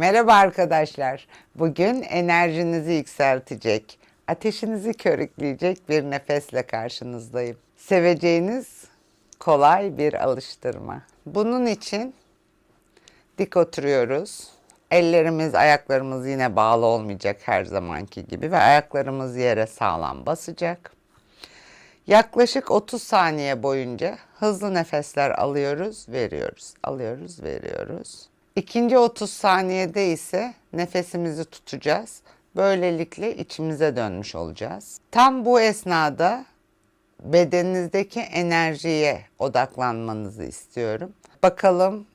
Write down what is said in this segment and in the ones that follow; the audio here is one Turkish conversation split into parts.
Merhaba arkadaşlar. Bugün enerjinizi yükseltecek, ateşinizi körükleyecek bir nefesle karşınızdayım. Seveceğiniz kolay bir alıştırma. Bunun için dik oturuyoruz. Ellerimiz, ayaklarımız yine bağlı olmayacak her zamanki gibi ve ayaklarımız yere sağlam basacak. Yaklaşık 30 saniye boyunca hızlı nefesler alıyoruz, veriyoruz. Alıyoruz, veriyoruz. İkinci 30 saniyede ise nefesimizi tutacağız. Böylelikle içimize dönmüş olacağız. Tam bu esnada bedeninizdeki enerjiye odaklanmanızı istiyorum. Bakalım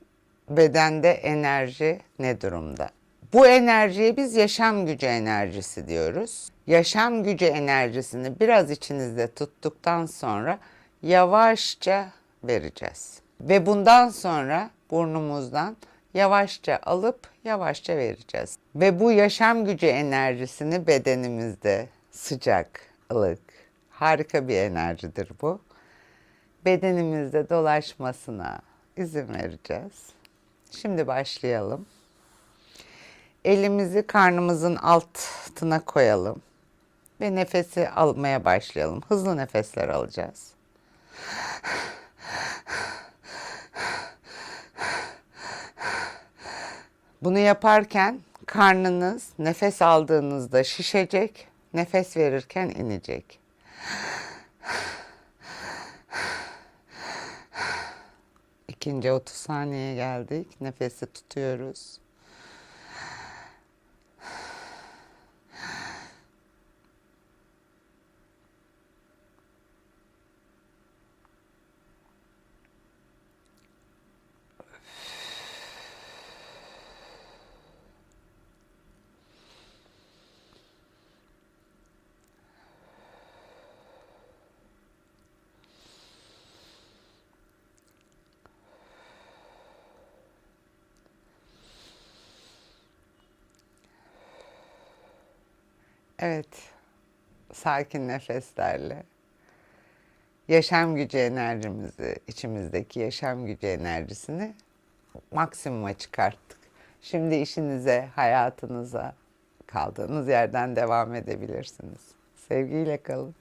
bedende enerji ne durumda? Bu enerjiye biz yaşam gücü enerjisi diyoruz. Yaşam gücü enerjisini biraz içinizde tuttuktan sonra yavaşça vereceğiz. Ve bundan sonra burnumuzdan yavaşça alıp yavaşça vereceğiz. Ve bu yaşam gücü enerjisini bedenimizde sıcak, ılık, harika bir enerjidir bu. Bedenimizde dolaşmasına izin vereceğiz. Şimdi başlayalım. Elimizi karnımızın altına koyalım ve nefesi almaya başlayalım. Hızlı nefesler alacağız. Bunu yaparken karnınız nefes aldığınızda şişecek, nefes verirken inecek. İkinci 30 saniye geldik. Nefesi tutuyoruz. Evet. Sakin nefeslerle yaşam gücü enerjimizi, içimizdeki yaşam gücü enerjisini maksimuma çıkarttık. Şimdi işinize, hayatınıza kaldığınız yerden devam edebilirsiniz. Sevgiyle kalın.